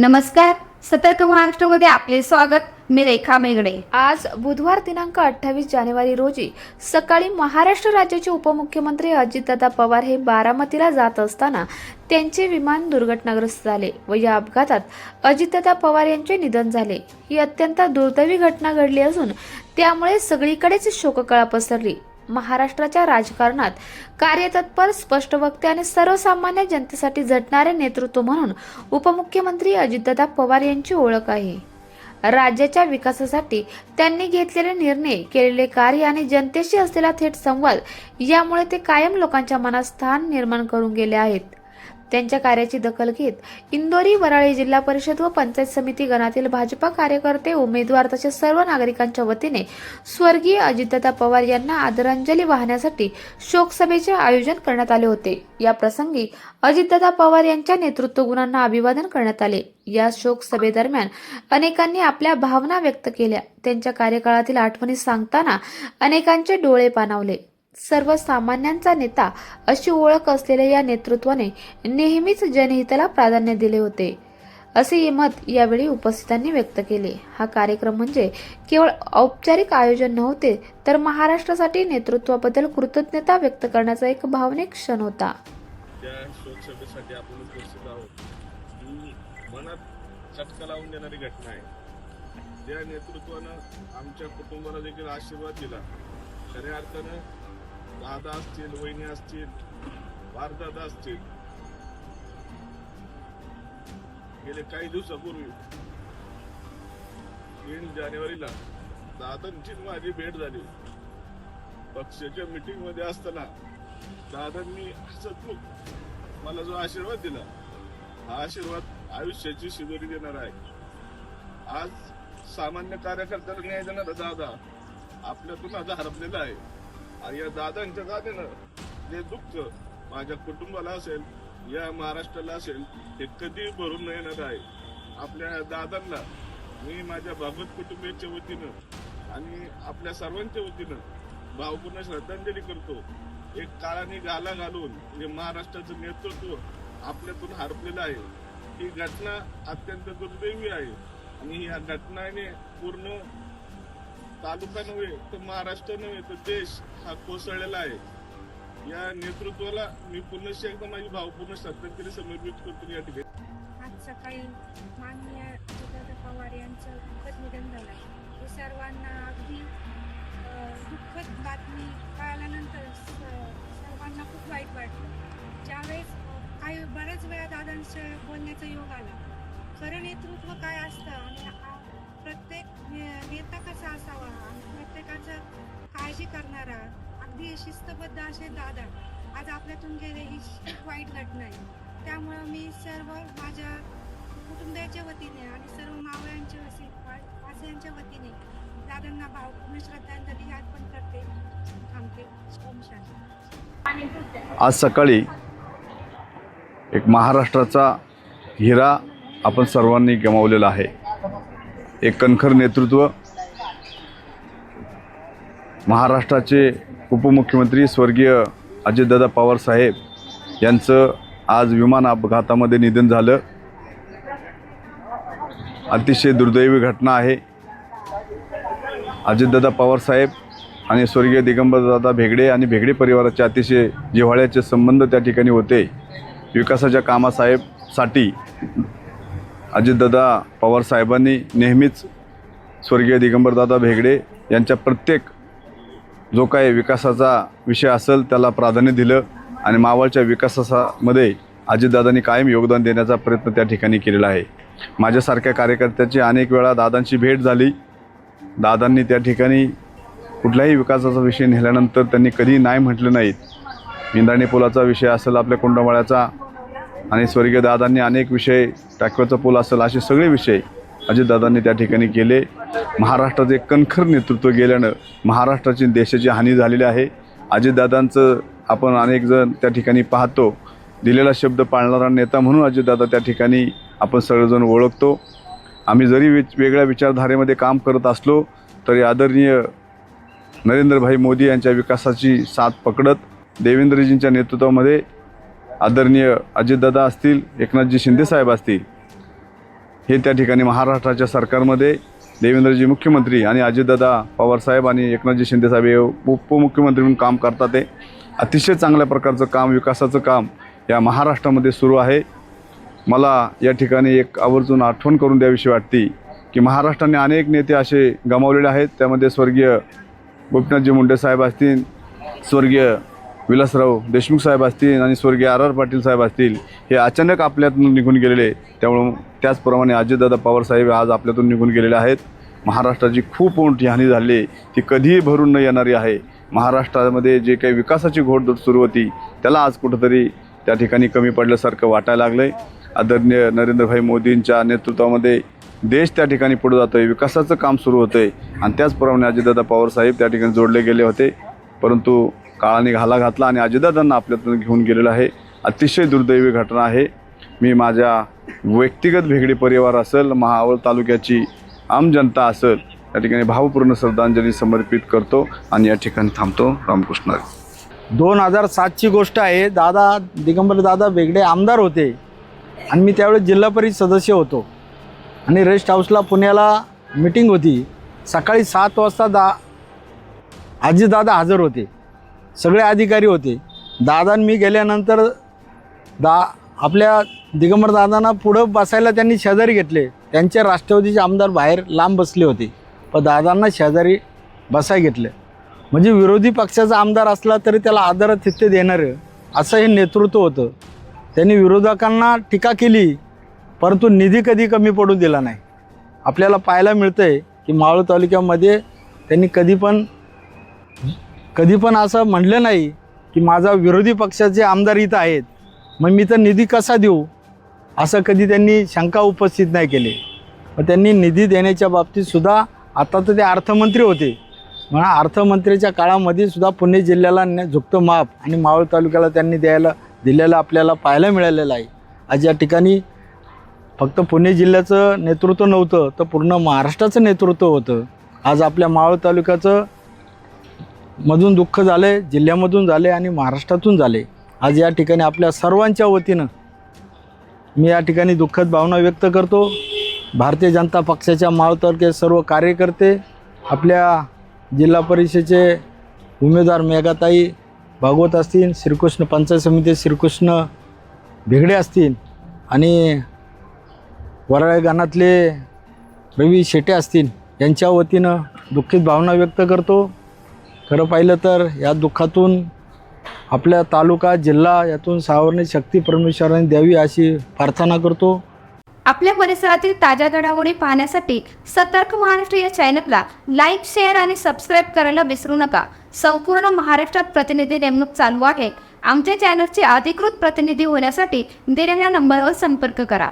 नमस्कार. सतर्क महाराष्ट्रामध्ये आपले स्वागत. मी रेखा मेगडे आज बुधवार दिनांक अठ्ठावीस जानेवारी रोजी सकाळी महाराष्ट्र राज्याचे उपमुख्यमंत्री अजितदादा पवार हे बारामतीला जात असताना त्यांचे विमान दुर्घटनाग्रस्त झाले व या अपघातात अजितदादा पवार यांचे निधन झाले. ही अत्यंत दुर्दैवी घटना घडली असून त्यामुळे सगळीकडेच शोककळा पसरली. महाराष्ट्राच्या राजकारणात कार्यतत्पर स्पष्ट वक्ते आणि सर्वसामान्य जनतेसाठी झटणारे नेतृत्व म्हणून उपमुख्यमंत्री अजितदादा पवार यांची ओळख आहे. राज्याच्या विकासासाठी त्यांनी घेतलेले निर्णय केलेले कार्य आणि जनतेशी असलेला थेट संवाद यामुळे ते कायम लोकांच्या मनात स्थान निर्माण करून गेले आहेत. त्यांच्या कार्याची दखल घेत इंदोरी वराळी जिल्हा परिषद व पंचायत समिती गणातील भाजपा कार्यकर्ते उमेदवार तसेच सर्व नागरिकांच्या वतीने स्वर्गीय अजितदादा पवार यांना आदरांजली वाहण्यासाठी शोकसभेचे आयोजन करण्यात आले होते. या प्रसंगी अजितदादा पवार यांच्या नेतृत्व गुणांना अभिवादन करण्यात आले. या शोक सभेदरम्यान अनेकांनी आपल्या भावना व्यक्त केल्या. त्यांच्या कार्यकाळातील आठवणी सांगताना अनेकांचे डोळे पाणावले. सर्वसामान्यांचा नेता अशी ओळख असलेल्या या नेतृत्वाने नेहमीच जनहिताला प्राधान्य दिले होते. असे मत यावेळी उपस्थितांनी व्यक्त केले. हा कार्यक्रम म्हणजे केवळ औपचारिक आयोजन नव्हते तर महाराष्ट्रासाठी नेतृत्वाबद्दल कृतज्ञता व्यक्त करण्याचा एक भावनिक क्षण होता. त्या लावून देणारी घटना आहे. नेतृत्वानं आमच्या कुटुंबाला देखील आशीर्वाद दिला. खऱ्या अर्थानं दादा असतील वहिनी असतील भारदादा असतील. गेले काही दिवसापूर्वी तीन जानेवारीला दादांची माझी भेट झाली. पक्षाच्या मीटिंगमध्ये असताना दादांनी हसतमुख मला जो आशीर्वाद दिला हा आशीर्वाद आयुष्याची शिदोरी देणार आहे. आज सामान्य कार्यकर्त्याला न्याय देणारा दादा आपल्यातून आज हरपलेला आहे. आणि या दादांच्या दाद्यानं जे दुःख माझ्या कुटुंबाला असेल या महाराष्ट्राला असेल हे कधी भरून न येणार आहे. आपल्या दादांना मी माझ्या भागवत कुटुंबियांच्या वतीनं आणि आपल्या सर्वांच्या वतीनं भावपूर्ण श्रद्धांजली करतो. एक काळाने गाला घालून जे महाराष्ट्राचं नेतृत्व आपल्यातून हरपलेलं आहे ही घटना अत्यंत दुर्दैवी आहे. आणि या घटनेने पूर्ण तालुका नव्हे तर महाराष्ट्र नव्हे तर देश हा कोसळलेला आहे. या नेतृत्वाला मी पुनश्च एकदा माझी भावपूर्ण श्रद्धांजली समर्पित करतो या ठिकाणी. आज सकाळी माननीय अजितदादा पवार यांचं दुःखद निधन झालं. हे सर्वांना अगदी दुःखद बातमी कळाल्यानंतर सर्वांना खूप वाईट वाटलं. ज्यावेळेस काही बऱ्याच वेळा दादांचं बोलण्याचा योग आला. खरं नेतृत्व काय असतं आणि प्रत्येक नेता कसा असावा? आणि प्रत्येकाचं काळजी करणारा अगदी शिस्तबद्ध असे दादा. आज आपल्यातून गेले ही वाईट घटना आहे. त्यामुळं मी सर्व माझ्या कुटुंबियाच्या वतीने आणि सर्व मावळ्यांच्या वसी वासियांच्या वतीने दादांना भावपूर्ण श्रद्धांजली अर्पण करते. थांबते. ओम शांती. आज सकाळी एक महाराष्ट्राचा हिरा आपण सर्वांनी गमावलेला आहे. एक कणखर नेतृत्व. महाराष्ट्राचे उपमुख्यमंत्री स्वर्गीय अजितदादा पवार साहेब यांचं आज विमान अपघातामध्ये निधन झालं. अतिशय दुर्दैवी घटना आहे. अजितदादा पवार साहेब आणि स्वर्गीय दिगंबरदादा भेगडे आणि भेगडे परिवाराचे अतिशय जिव्हाळ्याचे संबंध त्या ठिकाणी होते. विकासाच्या कामासाहेबसाठी अजितदादा पवार साहेबांनी नेहमीच स्वर्गीय दिगंबरदादा भेगडे यांच्या प्रत्येक जो काही विकासाचा विषय असेल त्याला प्राधान्य दिलं आणि मावळच्या विकासामध्ये अजितदादांनी कायम योगदान देण्याचा प्रयत्न त्या ठिकाणी केलेला आहे. माझ्यासारख्या कार्यकर्त्याची अनेक वेळा दादांची भेट झाली. दादांनी त्या ठिकाणी कुठल्याही विकासाचा विषय नेल्यानंतर त्यांनी कधी नाही म्हटलं नाहीत. इंद्राणी पुलाचा विषय असेल आपल्या कुंडमाळ्याचा आणि स्वर्गीय दादांनी अनेक विषय टाकव्याचा पूल असेल असे सगळे विषय अजितदादांनी त्या ठिकाणी केले. महाराष्ट्राचं एक कणखर नेतृत्व गेल्यानं महाराष्ट्राची देशाची हानी झालेली आहे. अजितदादांचं आपण अनेक जण त्या ठिकाणी पाहतो. दिलेला शब्द पाळणारा नेता म्हणून अजितदादा त्या ठिकाणी आपण सगळेजण ओळखतो. आम्ही जरी विच वेगळ्या विचारधारेमध्ये काम करत असलो तरी आदरणीय नरेंद्रभाई मोदी यांच्या विकासाची साथ पकडत देवेंद्रजींच्या नेतृत्वामध्ये आदरणीय अजितदादा असतील एकनाथजी शिंदेसाहेब असतील हे त्या ठिकाणी महाराष्ट्राच्या सरकारमध्ये देवेंद्रजी मुख्यमंत्री आणि अजितदादा पवारसाहेब आणि एकनाथजी शिंदेसाहेब हे उपमुख्यमंत्री म्हणून काम करतात ते. अतिशय चांगल्या प्रकारचं काम विकासाचं काम या महाराष्ट्रामध्ये सुरू आहे. मला या ठिकाणी एक आवर्जून आठवण करून द्यावीशी वाटते की महाराष्ट्राने अनेक नेते असे गमावलेले आहेत. त्यामध्ये स्वर्गीय गोपीनाथजी मुंडे साहेब असतील स्वर्गीय विलासराव देशमुख साहेब असतील आणि स्वर्गीय आर आर पाटील साहेब असतील हे अचानक आपल्यातून निघून गेलेले त्यामुळं त्याचप्रमाणे अजितदादा पवार साहेब आज आपल्यातून निघून गेलेले आहेत. महाराष्ट्राची खूप मोठी हानी झाली ती कधीही भरून न येणारी आहे. महाराष्ट्रामध्ये जे काही विकासाची घोडदौड सुरू होती त्याला आज कुठंतरी त्या ठिकाणी कमी पडल्यासारखं वाटायला लागलं आहे आदरणीय नरेंद्रभाई मोदींच्या नेतृत्वामध्ये देश त्या ठिकाणी पुढे जातो आहे विकासाचं काम सुरू होतं आहे आणि त्याचप्रमाणे अजितदादा पवार साहेब त्या ठिकाणी जोडले गेले होते. परंतु काळाने घाला घातला आणि अजितदादांना आपल्यातून घेऊन गेलेलं आहे. अतिशय दुर्दैवी घटना आहे. मी माझ्या व्यक्तिगत भेगडे परिवार असेल महावळ तालुक्याची आम जनता असेल या ठिकाणी भावपूर्ण श्रद्धांजली समर्पित करतो आणि या ठिकाणी थांबतो. रामकृष्ण. दोन हजार सातची गोष्ट आहे. दादा दिगंबर दादा वेगळे आमदार होते आणि मी त्यावेळेस जिल्हा परिषद सदस्य होतो. आणि रेस्ट हाऊसला पुण्याला मिटिंग होती. सकाळी सात वाजता दा आजीदादा हजर होते. सगळे अधिकारी होते. दादा मी गेल्यानंतर दा आपल्या दिगंबर दादांना पुढं बसायला त्यांनी शेजारी घेतले. त्यांचे राष्ट्रवादीचे आमदार बाहेर लांब बसले होते. पण दादांना शेजारी बसाय घेतले. म्हणजे विरोधी पक्षाचा आमदार असला तरी त्याला आदरातिथ्य देणारं असं हे नेतृत्व होतं. त्यांनी विरोधकांना टीका केली परंतु निधी कधी कमी पडू दिला नाही. आपल्याला पाहायला मिळतं आहे की मावळ तालुक्यामध्ये त्यांनी कधी पण कधी पण असं म्हणलं नाही की माझा विरोधी पक्षाचे आमदार इथं आहेत. मग मी तर निधी कसा देऊ? असं कधी त्यांनी शंका उपस्थित नाही केली. मग त्यांनी निधी देण्याच्या बाबतीतसुद्धा आता तर ते अर्थमंत्री होते. म्हणा अर्थमंत्र्याच्या काळामध्ये सुद्धा पुणे जिल्ह्याला झुकतं माप आणि मावळ तालुक्याला त्यांनी द्यायला दिलेलं आपल्याला पाहायला मिळालेलं आहे. आज या ठिकाणी फक्त पुणे जिल्ह्याचं नेतृत्व नव्हतं तर पूर्ण महाराष्ट्राचं नेतृत्व होतं. आज आपल्या मावळ तालुक्याचं मधून दुःख झाले जिल्ह्यामधून झाले आणि महाराष्ट्रातून झाले आज या ठिकाणी आपल्या सर्वांच्या वतीनं मी या ठिकाणी दुःखद भावना व्यक्त करतो. भारतीय जनता पक्षाच्या माळतर्फे सर्व कार्यकर्ते आपल्या जिल्हा परिषदेचे उमेदवार मेघाताई भागवत असतील श्रीकृष्ण पंचायत समिती श्रीकृष्ण भिगडे असतील आणि वराळे गाणातले रवी शेटे असतील यांच्या वतीनं दुःखित भावना व्यक्त करतो. खरं पाहिलं तर या दुःखातून आपल्या तालुका जिल्हा यातून सावरणी शक्ती परमेश्वराने द्यावी अशी प्रार्थना करतो. आपल्या परिसरातील ताज्या घडामोडी पाहण्यासाठी सतर्क महाराष्ट्र या चॅनलला लाईक शेअर आणि सबस्क्राईब करायला विसरू नका. संपूर्ण महाराष्ट्रात प्रतिनिधी नेमणूक चालू आहे. आमच्या चॅनलचे अधिकृत प्रतिनिधी होण्यासाठी दिलेल्या नंबरवर संपर्क करा.